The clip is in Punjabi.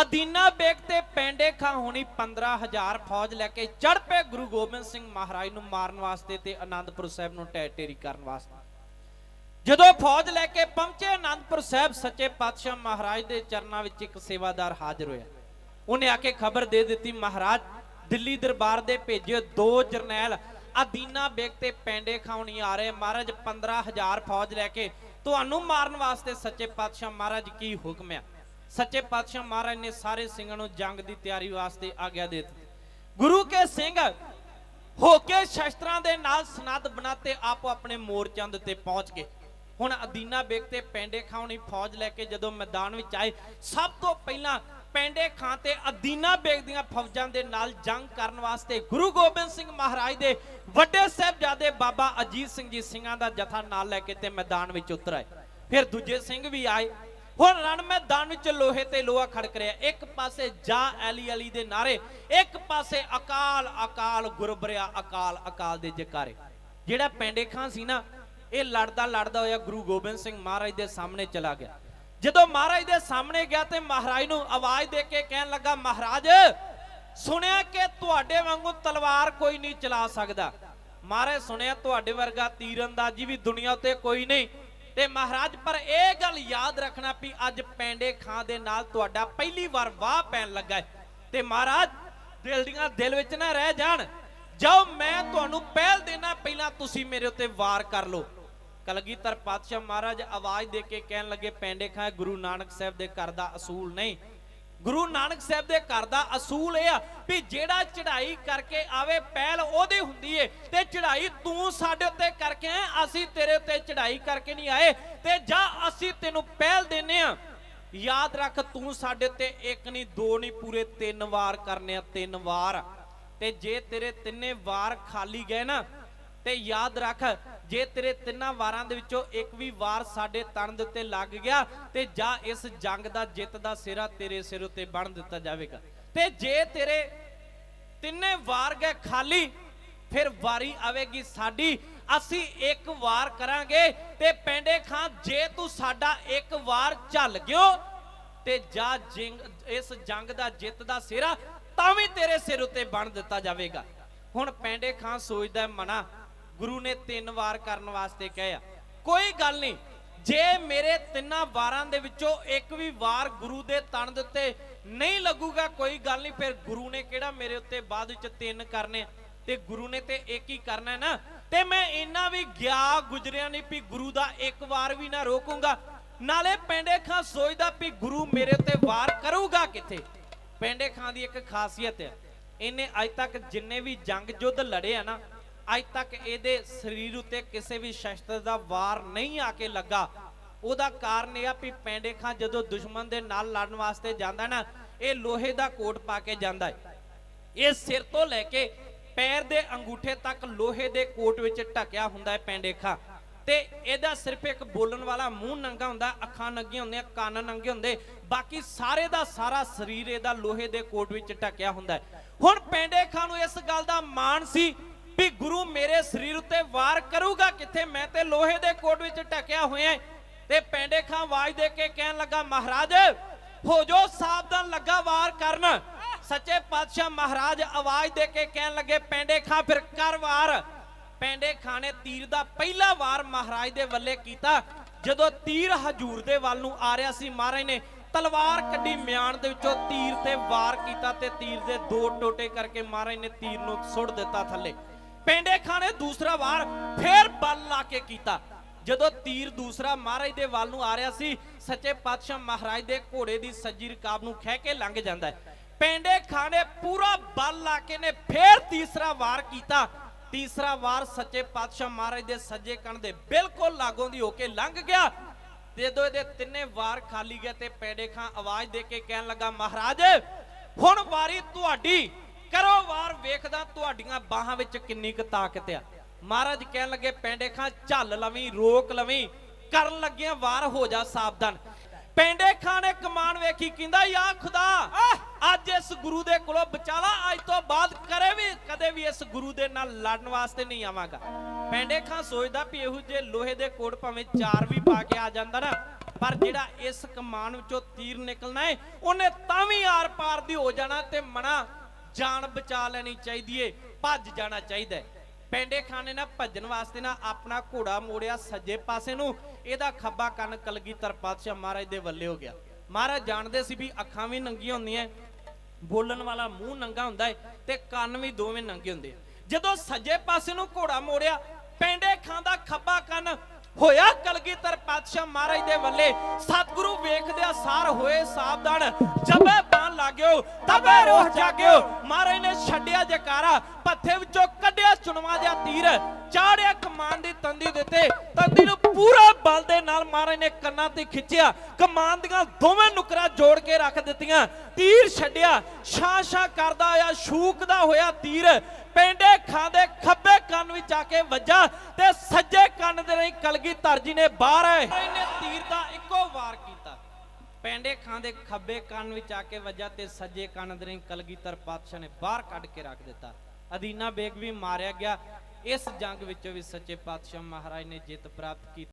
ਅਦੀਨਾ ਬੇਗ ਤੇ ਪੈਂਡੇ ਖਾਂ ਹੁਣੀ 15000 ਫੌਜ ਲੈ ਕੇ ਚੜ ਪਏ ਗੁਰੂ ਗੋਬਿੰਦ ਸਿੰਘ ਮਹਾਰਾਜ ਨੂੰ ਮਾਰਨ ਵਾਸਤੇ ਤੇ ਆਨੰਦਪੁਰ ਸਾਹਿਬ ਨੂੰ ਟੈ ਟੇਰੀ ਕਰਨ ਵਾਸਤੇ। ਜਦੋਂ ਫੌਜ ਲੈ ਕੇ ਪਹੁੰਚੇ ਆਨੰਦਪੁਰ ਸਾਹਿਬ ਸੱਚੇ ਪਾਤਸ਼ਾਹ ਮਹਾਰਾਜ ਦੇ ਚਰਨਾਂ ਵਿੱਚ ਇੱਕ ਸੇਵਾਦਾਰ ਹਾਜ਼ਰ ਹੋਇਆ। ਉਹਨੇ ਆ ਕੇ ਖਬਰ ਦੇ ਦਿੱਤੀ, ਮਹਾਰਾਜ, ਦਿੱਲੀ ਦਰਬਾਰ ਦੇ ਭੇਜੇ ਦੋ ਜਰਨੈਲ ਅਦੀਨਾ ਬੇਗ ਤੇ ਪੈਂਡੇ ਖਾਉਣੀ ਆ ਰਹੇ। ਮਹਾਰਾਜ 15000 ਫੌਜ ਲੈ ਕੇ ਤੁਹਾਨੂੰ ਮਾਰਨ ਵਾਸਤੇ ਸੱਚੇ ਪਾਤਸ਼ਾਹ ਮਹਾਰਾਜ ਕੀ ਹੁਕਮ ਆ? ਸੱਚੇ ਪਾਤਸ਼ਾਹ ਮਹਾਰਾਜ ਨੇ ਸਾਰੇ ਸਿੰਘਾਂ ਨੂੰ ਜੰਗ ਦੀ ਤਿਆਰੀ ਵਾਸਤੇ ਆਗਿਆ ਦੇ ਦਿੱਤੀ। ਗੁਰੂ ਕੇ ਸਿੰਘ ਹੋ ਕੇ ਸ਼ਸਤਰਾਂ ਦੇ ਨਾਲ ਸਨੱਧ ਬਣਾਤੇ ਆਪੋ ਆਪਣੇ ਮੋਰਚਿਆਂ ਦੇ ਉੱਤੇ ਪਹੁੰਚ ਗਏ। ਹੁਣ ਅਦੀਨਾ ਬੇਗ ਤੇ ਪੈਂਡੇ ਖਾਂ ਫੌਜ ਲੈ ਕੇ ਜਦੋਂ ਮੈਦਾਨ ਵਿੱਚ ਆਏ, ਸਭ ਤੋਂ ਪਹਿਲਾਂ ਪੈਂਡੇ ਖਾਂ ਤੇ ਅਦੀਨਾ ਬੇਗ ਦੀਆਂ ਫੌਜਾਂ ਦੇ ਨਾਲ ਜੰਗ ਕਰਨ ਵਾਸਤੇ ਗੁਰੂ ਗੋਬਿੰਦ ਸਿੰਘ ਮਹਾਰਾਜ ਦੇ ਵੱਡੇ ਸਾਹਿਬਜ਼ਾਦੇ ਬਾਬਾ ਅਜੀਤ ਸਿੰਘ ਜੀ ਸਿੰਘਾਂ ਦਾ ਜਥਾ ਨਾਲ ਲੈ ਕੇ ਤੇ ਮੈਦਾਨ ਵਿੱਚ ਉਤਰ ਆਏ। ਫਿਰ ਦੂਜੇ ਸਿੰਘ ਵੀ ਆਏ ਹੁਣ ਰਣ ਮੈਦਾਨ ਵਿੱਚ ਲੋਹੇ ਤੇ ਲੋਹਾ ਖੜਕ ਰਿਹਾ। ਇੱਕ ਪਾਸੇ ਜਾ ਐਲੀ ਅਲੀ ਦੇ ਨਾਰੇ, ਇੱਕ ਪਾਸੇ ਅਕਾਲ ਅਕਾਲ ਗੁਰਬਰਿਆ, ਅਕਾਲ ਅਕਾਲ ਦੇ ਜਕਾਰੇ। ਜਿਹੜਾ ਪੈਂਡੇ ਖਾਂ ਸੀ ਨਾ, ਇਹ ਲੜਦਾ ਲੜਦਾ ਹੋਇਆ ਗੁਰੂ ਗੋਬਿੰਦ ਸਿੰਘ ਮਹਾਰਾਜ ਦੇ ਸਾਹਮਣੇ ਚਲਾ ਗਿਆ। ਜਦੋਂ ਮਹਾਰਾਜ ਦੇ ਸਾਹਮਣੇ ਗਿਆ ਤੇ ਮਹਾਰਾਜ ਨੂੰ ਆਵਾਜ਼ ਦੇ ਕੇ ਕਹਿਣ ਲੱਗਾ, ਮਹਾਰਾਜ, ਸੁਣਿਆ ਕਿ ਤੁਹਾਡੇ ਵਾਂਗੂ ਤਲਵਾਰ ਕੋਈ ਨਹੀਂ ਚਲਾ ਸਕਦਾ? ਮਹਾਰਾਜ ਸੁਣਿਆ, ਤੁਹਾਡੇ ਵਰਗਾ ਤੀਰੰਦਾਜ਼ੀ ਵੀ ਦੁਨੀਆ ਉੱਤੇ ਕੋਈ ਨਹੀਂ। ਤੇ ਮਹਾਰਾਜ, ਪਰ ਇਹ ਗੱਲ ਯਾਦ ਰੱਖਣਾ ਵੀ ਅੱਜ ਪੈਂਡੇ ਖਾਂ ਦੇ ਨਾਲ ਤੁਹਾਡਾ ਪਹਿਲੀ ਵਾਰ ਵਾਹ ਪੈਣ ਲੱਗਾ ਤੇ ਮਹਾਰਾਜ, ਦਿਲ ਦੀਆਂ ਦਿਲ ਵਿੱਚ ਨਾ ਰਹਿ ਜਾਣ। ਜਾਓ, ਮੈਂ ਤੁਹਾਨੂੰ ਪਹਿਲ ਦੇਣਾ, ਪਹਿਲਾਂ ਤੁਸੀਂ ਮੇਰੇ ਉੱਤੇ ਵਾਰ ਕਰ ਲਓ। ਕਲਗੀਧਰ ਪਾਤਸ਼ਾਹ ਮਹਾਰਾਜ ਆਵਾਜ਼ ਦੇ ਕੇ ਕਹਿਣ ਲੱਗੇ, ਪੈਂਡੇ ਖਾਂ ਗੁਰੂ ਨਾਨਕ ਸਾਹਿਬ ਦੇ ਘਰ ਦਾ ਅਸੂਲ ਨਹੀਂ। ਗੁਰੂ ਨਾਨਕ ਸਾਹਿਬ ਦੇ ਘਰ ਦਾ ਅਸੂਲ ਇਹ ਆ ਵੀ ਜਿਹੜਾ ਚੜ੍ਹਾਈ ਕਰਕੇ ਆਵੇ, ਪਹਿਲ ਉਹਦੀ ਹੁੰਦੀ ਏ। ਤੇ ਚੜ੍ਹਾਈ ਤੂੰ ਸਾਡੇ ਉੱਤੇ ਕਰਕੇ ਆਇਆ ਅਸੀਂ ਤੇਰੇ ਉੱਤੇ ਚੜ੍ਹਾਈ ਕਰਕੇ ਨਹੀਂ ਆਏ। ਤੇ ਜਾਂ ਅਸੀਂ ਤੈਨੂੰ ਪਹਿਲ ਦਿੰਨੇ ਆ। ਯਾਦ ਰੱਖ, ਤੂੰ ਸਾਡੇ ਉੱਤੇ ਇੱਕ ਨਹੀਂ, ਦੋ ਨਹੀਂ, ਪੂਰੇ ਤਿੰਨ ਵਾਰ ਕਰਨੇ ਆ, ਤਿੰਨ ਵਾਰ। ਤੇ ਜੇ ਤੇਰੇ ਤਿੰਨੇ ਵਾਰ ਖਾਲੀ ਗਏ ਨਾ, ਤੇ ਯਾਦ ਰੱਖ ਜੇ ਤੇਰੇ ਤਿੰਨਾਂ ਵਾਰਾਂ ਦੇ ਵਿੱਚੋਂ ਇੱਕ ਵੀ ਵਾਰ ਸਾਡੇ ਤਨ ਦੇ ਉੱਤੇ ਲੱਗ ਗਿਆ, ਤੇ ਜਾਂ ਇਸ ਜੰਗ ਦਾ ਜਿੱਤ ਦਾ ਸਿਰਾ ਤੇਰੇ ਸਿਰ ਉੱਤੇ ਬਣ ਦਿੱਤਾ ਜਾਵੇਗਾ। ਤੇ ਜੇ ਤੇਰੇ ਤਿੰਨੇ ਵਾਰ ਗਏ ਖਾਲੀ, ਫਿਰ ਵਾਰੀ ਆਵੇਗੀ ਸਾਡੀ। ਅਸੀਂ ਇੱਕ ਵਾਰ ਕਰਾਂਗੇ ਤੇ ਪੈਂਡੇ ਖਾਂ, ਜੇ ਤੂੰ ਸਾਡਾ ਇੱਕ ਵਾਰ ਝੱਲ ਗਿਓ ਤੇ ਜਾ ਜਿੰਗ, ਇਸ ਜੰਗ ਦਾ ਜਿੱਤ ਦਾ ਸਿਰਾ ਤਾਂ ਵੀ ਤੇਰੇ ਸਿਰ ਉੱਤੇ ਬਣ ਦਿੱਤਾ ਜਾਵੇਗਾ। ਹੁਣ ਪੈਂਡੇ ਖਾਂ ਸੋਚਦਾ ਮਨਾ ਗੁਰੂ ਨੇ ਤਿੰਨ ਵਾਰ ਕਰਨ ਵਾਸਤੇ ਕਹਿਆ ਕੋਈ ਗੱਲ ਨਹੀਂ, ਜੇ ਮੇਰੇ ਤਿੰਨਾਂ ਵਾਰਾਂ ਦੇ ਵਿੱਚੋਂ ਇੱਕ ਵੀ ਵਾਰ ਗੁਰੂ ਦੇ ਤਨ ਦੇ ਉੱਤੇ ਨਹੀਂ ਲੱਗੂਗਾ, ਕੋਈ ਗੱਲ ਨਹੀਂ, ਫਿਰ ਗੁਰੂ ਨੇ ਕਿਹੜਾ ਮੇਰੇ ਉੱਤੇ ਬਾਅਦ ਵਿੱਚ ਤਿੰਨ ਕਰਨੇ ਤੇ ਗੁਰੂ ਨੇ ਤੇ ਇੱਕ ਹੀ ਕਰਨਾ ਹੈ ਨਾ? ਤੇ ਮੈਂ ਇੰਨਾ ਵੀ ਗਿਆ ਗੁਜਰਿਆ ਨਹੀਂ ਵੀ ਗੁਰੂ ਦਾ ਇੱਕ ਵਾਰ ਵੀ ਨਾ ਰੋਕੂਗਾ। ਨਾਲੇ ਪਿੰਡੇ ਖਾਂ ਸੋਚਦਾ ਵੀ ਗੁਰੂ ਮੇਰੇ ਉੱਤੇ ਵਾਰ ਕਰੂਗਾ ਕਿੱਥੇ? ਪਿੰਡੇ ਖਾਂ ਦੀ ਇੱਕ ਖਾਸੀਅਤ ਹੈ ਇਹਨੇ ਅੱਜ ਤੱਕ ਜਿੰਨੇ ਵੀ ਜੰਗ ਯੁੱਧ ਲੜੇ ਆ ਨਾ ਅੱਜ ਤੱਕ ਇਹਦੇ ਸਰੀਰ ਉੱਤੇ ਕਿਸੇ ਵੀ ਸ਼ਸਤਰ ਦਾ ਵਾਰ ਨਹੀਂ ਆ ਕੇ ਲੱਗਾ। ਉਹਦਾ ਕਾਰਨ ਇਹ ਆ ਵੀ ਪੈਂਡੇ ਖਾਂ ਜਦੋਂ ਦੁਸ਼ਮਣ ਦੇ ਨਾਲ ਲੜਨ ਵਾਸਤੇ ਜਾਂਦਾ ਨਾ, ਇਹ ਲੋਹੇ ਦਾ ਕੋਟ ਪਾ ਕੇ ਜਾਂਦਾ ਹੈ। ਇਹ ਸਿਰ ਤੋਂ ਲੈ ਕੇ ਪੈਰ ਦੇ ਅੰਗੂਠੇ ਤੱਕ ਲੋਹੇ ਦੇ ਕੋਟ ਵਿੱਚ ਢਕਿਆ ਹੁੰਦਾ ਹੈ ਪੈਂਡੇਖਾ ਤੇ ਇਹਦਾ ਸਿਰਫ ਇੱਕ ਬੋਲਣ ਵਾਲਾ ਮੂੰਹ ਨੰਗਾ ਹੁੰਦਾ, ਅੱਖਾਂ ਨੰਗੀਆਂ ਹੁੰਦੀਆਂ, ਕੰਨ ਨੰਗੇ ਹੁੰਦੇ, ਬਾਕੀ ਸਾਰੇ ਦਾ ਸਾਰਾ ਸਰੀਰ ਇਹਦਾ ਲੋਹੇ ਦੇ ਕੋਟ ਵਿੱਚ ਢਕਿਆ ਹੁੰਦਾ ਹੈ। ਹੁਣ ਪੈਂਡੇਖਾ ਨੂੰ ਇਸ ਗੱਲ ਦਾ ਮਾਣ ਸੀ ਵੀ ਗੁਰੂ ਮੇਰੇ ਸਰੀਰ ਉੱਤੇ ਵਾਰ ਕਰੂਗਾ ਕਿੱਥੇ? ਮੈਂ ਤੇ ਲੋਹੇ ਦੇ ਕੋਟ ਵਿੱਚ ਢਕਿਆ ਹੋਇਆ ਤੇ ਪੈਂਡੇ ਖਾਂ ਆਵਾਜ਼ ਦੇ ਕੇ ਕਹਿਣ ਲੱਗਾ, ਮਹਾਰਾਜ, ਹੋ ਜੋ ਸਾਵਧਾਨ ਲੱਗਾ ਵਾਰ ਕਰਨ। ਸੱਚੇ ਪਾਤਸ਼ਾਹ ਮਹਾਰਾਜ ਆਵਾਜ਼ ਦੇ ਕੇ ਕਹਿਣ ਲੱਗੇ, ਪੈਂਡੇ ਖਾਂ ਫਿਰ ਕਰ ਵਾਰ। ਪੈਂਡੇ ਖਾਂ ਨੇ ਤੀਰ ਦਾ ਪਹਿਲਾ ਵਾਰ ਮਹਾਰਾਜ ਦੇ ਵੱਲੇ ਕੀਤਾ। ਜਦੋਂ ਤੀਰ ਹਜੂਰ ਦੇ ਵੱਲ ਨੂੰ ਆ ਰਿਹਾ ਸੀ, ਮਹਾਰਾਜ ਨੇ ਤਲਵਾਰ ਕੱਢੀ ਮਿਆਨ ਦੇ ਵਿੱਚੋਂ ਤੀਰ ਤੇ ਵਾਰ ਕੀਤਾ ਤੇ ਤੀਰ ਦੇ ਦੋ ਟੋਟੇ ਕਰਕੇ ਮਹਾਰਾਜ ਨੇ ਤੀਰ ਨੂੰ ਸੁੱਟ ਦਿੱਤਾ ਥੱਲੇ। ਪੈਂਡੇ ਖਾਂ ਨੇ ਦੂਸਰਾ ਵਾਰ ਫੇਰ ਬਲ ਲਾ ਕੇ ਕੀਤਾ। ਜਦੋਂ ਤੀਰ ਦੂਸਰਾ ਮਹਾਰਾਜ ਦੇ ਵੱਲ ਨੂੰ ਆ ਰਿਹਾ ਸੀ, ਸੱਚੇ ਪਾਤਸ਼ਾਹ ਮਹਾਰਾਜ ਦੇ ਘੋੜੇ ਦੀ ਸੱਜੀ ਰਕਾਬ ਨੂੰ ਖਹਿ ਕੇ ਲੰਘ ਜਾਂਦਾ ਹੈ। ਪੈਂਡੇ ਖਾਂ ਪੂਰਾ ਬਲ ਲਾ ਕੇ ਨੇ ਫੇਰ ਤੀਸਰਾ ਵਾਰ ਕੀਤਾ। ਤੀਸਰਾ ਵਾਰ ਸੱਚੇ ਪਾਤਸ਼ਾਹ ਮਹਾਰਾਜ ਦੇ ਸੱਜੇ ਕੰਨ ਦੇ ਬਿਲਕੁਲ ਲਾਗੋਂ ਦੀ ਹੋ ਕੇ ਲੰਘ ਗਿਆ। ਤੇ ਜਦੋਂ ਇਹਦੇ ਤਿੰਨੇ ਵਾਰ ਖਾਲੀ ਗਏ ਤੇ ਪੈਂਡੇ ਖਾਂ ਆਵਾਜ਼ ਦੇ ਕੇ ਕਹਿਣ ਲੱਗਾ, ਮਹਾਰਾਜ, ਹੁਣ ਵਾਰੀ ਤੁਹਾਡੀ ਕਰੋ ਵਾਰ ਵੇਖਦਾ ਤੁਹਾਡੀਆਂ ਬਾਹਾਂ ਵਿੱਚ ਕਿੰਨੀ ਕੁ ਤਾਕਤ ਆ। ਮਹਾਰਾਜ ਕਹਿਣ ਲੱਗੇ, ਪੈਂਡੇ ਖਾਂ ਝੱਲ ਲਵੀਂ, ਰੋਕ ਲਵੀਂ, ਕਰਨ ਲੱਗਿਆ ਵਾਰ ਹੋ ਜਾ ਸਾਵਧਾਨ। ਪੈਂਡੇ ਖਾਂ ਨੇ ਕਮਾਨ ਵੇਖੀ, ਕਹਿੰਦਾ, ਯਾ ਖੁਦਾ, ਅੱਜ ਇਸ ਗੁਰੂ ਦੇ ਕੋਲੋਂ ਬਚਾਲਾ ਅੱਜ ਤੋਂ ਬਾਅਦ ਕਰੇ ਵੀ, ਕਦੇ ਵੀ ਇਸ ਗੁਰੂ ਦੇ ਨਾਲ ਲੜਨ ਵਾਸਤੇ ਨਹੀਂ ਆਵਾਂਗਾ। ਪੈਂਡੇ ਖਾਂ ਸੋਚਦਾ ਵੀ ਇਹੋ ਜੇ ਲੋਹੇ ਦੇ ਕੋੜ ਭਾਵੇਂ ਚਾਰ ਵੀ ਪਾ ਕੇ ਆ ਜਾਂਦਾ ਨਾ, ਪਰ ਜਿਹੜਾ ਇਸ ਕਮਾਨ ਵਿੱਚੋਂ ਤੀਰ ਨਿਕਲਣਾ ਹੈ ਉਹਨੇ ਤਾਂ ਵੀ ਆਰ ਪਾਰ ਦੀ ਹੋ ਜਾਣਾ ਤੇ ਮਣਾ ਜਾਨ ਬਚਾ ਲੈਣੀ ਚਾਹੀਦੀ ਏ, ਭੱਜ ਜਾਣਾ ਚਾਹੀਦਾ ਪੈਂਡੇ ਖਾਨੇ ਨਾਲ ਭੱਜਣ ਵਾਸਤੇ ਨਾ ਆਪਣਾ ਘੋੜਾ ਮੋੜਿਆ ਸੱਜੇ ਪਾਸੇ ਨੂੰ, ਇਹਦਾ ਖੱਬਾ ਕੰਨ ਕਲਗੀਧਰ ਪਾਤਸ਼ਾਹ ਮਹਾਰਾਜ ਦੇ ਵੱਲੇ ਹੋ ਗਿਆ। ਮਹਾਰਾਜ ਜਾਣਦੇ ਸੀ ਵੀ ਅੱਖਾਂ ਵੀ ਨੰਗੀਆਂ ਹੁੰਦੀਆਂ ਬੋਲਣ ਵਾਲਾ ਮੂੰਹ ਨੰਗਾ ਹੁੰਦਾ ਹੈ ਤੇ ਕੰਨ ਵੀ ਦੋਵੇਂ ਨੰਗੇ ਹੁੰਦੇ ਜਦੋਂ ਸੱਜੇ ਪਾਸੇ ਨੂੰ ਘੋੜਾ ਮੋੜਿਆ, ਪੈਂਡੇ ਖਾਂ ਦਾ ਖੱਬਾ ਹੋਇਆ ਕਲਗੀਧਰ ਪਾਤਸ਼ਾਹ ਮਹਾਰਾਜ ਦੇ ਵੱਲੇ। ਸਤਿਗੁਰੂ ਵੇਖਦਿਆ ਸਾਰ ਹੋਏ ਸਾਵਧਾਨ। ਜਬੇ ਬਾਣ ਲਾਗਿਓ ਤਬੇ ਰੋਹ ਜਾਗਿਓ। ਮਹਾਰਾਜ ਨੇ ਛੱਡਿਆ ਜਕਾਰਾ, ਪੱਥੇ ਵਿੱਚੋਂ ਕੱਢਿਆ ਚੁਣਵਾ ਜਿਹਾ ਤੀਰ। ਚਾੜਿਆ ਕਮਾਨ ਦੀ ਤੰਦੀ ਦੇ ਤੇ ਤੰਦੀ ਨੂੰ ਪੂਰਾ ਬਲ ਦੇ ਨਾਲ ਮਹਾਰਾਜ ਨੇ ਕੰਨਾਂ ਤੇ ਖਿੱਚਿਆ। ਕਮਾਨ ਦੀਆਂ ਦੋਵੇਂ ਨੁਕਰਾਂ ਜੋੜ ਕੇ ਰੱਖ ਦਿੱਤੀਆਂ। ਤੀਰ ਛੱਡਿਆ ਛਾਂ ਛਾਂ ਕਰਦਾ ਹੋਇਆ ਸ਼ੂਕਦਾ ਹੋਇਆ ਤੀਰ। ਪੈਂਡੇ ਖਾਂਦੇ, ਖੱਬੇ ਕੰਨ ਵਿੱਚ ਆ ਕੇ ਵੱਜਾ ਤੇ ਸੱਜੇ ਕੰਨ ਦੇ ਰਹੀ ਕਲਗੀਧਰ ਜੀ ਨੇ ਬਾਹਰ ਆਏ। ਇਹਨੇ ਤੀਰ ਦਾ ਇੱਕੋ ਵਾਰ ਕੀਤਾ। ਪੈਂਡੇ ਖਾਂਦੇ, ਖੱਬੇ ਕੰਨ ਵਿੱਚ ਆ ਕੇ ਵੱਜਾ ਤੇ ਸੱਜੇ ਕੰਨ ਦੇ ਰਹੀ ਕਲਗੀਧਰ ਪਾਤਸ਼ਾਹ ਨੇ ਬਾਹਰ ਕੱਢ ਕੇ ਰੱਖ ਦਿੱਤਾ। ਅਦੀਨਾ ਬੇਗ ਵੀ ਮਾਰਿਆ ਗਿਆ। ਇਸ ਜੰਗ ਵਿੱਚੋਂ ਵੀ ਸੱਚੇ ਪਾਤਸ਼ਾਹ ਮਹਾਰਾਜ ਨੇ ਜਿੱਤ ਪ੍ਰਾਪਤ ਕੀਤੀ।